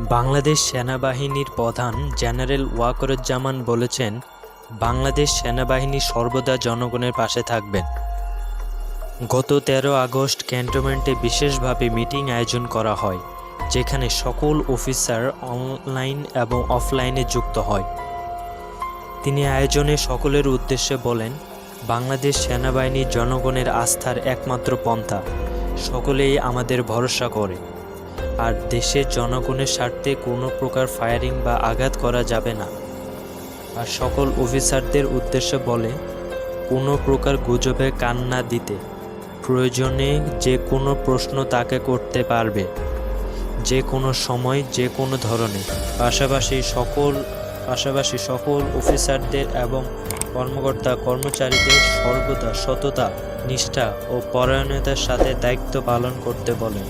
বাংলাদেশ সেনাবাহিনীর প্রধান জেনারেল ওয়াকরুজ্জামান বলেছেন, বাংলাদেশ সেনাবাহিনী সর্বদা জনগণের পাশে থাকবেন। গত তেরো আগস্ট ক্যান্টনমেন্টে বিশেষভাবে মিটিং আয়োজন করা হয়, যেখানে সকল অফিসার অনলাইন এবং অফলাইনে যুক্ত হয়। তিনি আয়োজনে সকলের উদ্দেশ্যে বলেন, বাংলাদেশ সেনাবাহিনী জনগণের আস্থার একমাত্র পন্থা, সকলেই আমাদের ভরসা করে। আর দেশের জনগণের স্বার্থে কোনো প্রকার ফায়ারিং বা আঘাত করা যাবে না। আর সকল অফিসারদের উদ্দেশ্যে বলে, কোনো প্রকার গুজবে কান না দিতে। প্রয়োজনে যে কোনো প্রশ্ন তাকে করতে পারবে। যে কোনো সময়, যে কোনো ধরনের পাশাপাশি সকল পাশাপাশি সকল অফিসারদের এবং কর্মকর্তা কর্মচারীদের সর্বদা সততা, নিষ্ঠা ও পরায়ণতার সাথে দায়িত্ব পালন করতে বলেন।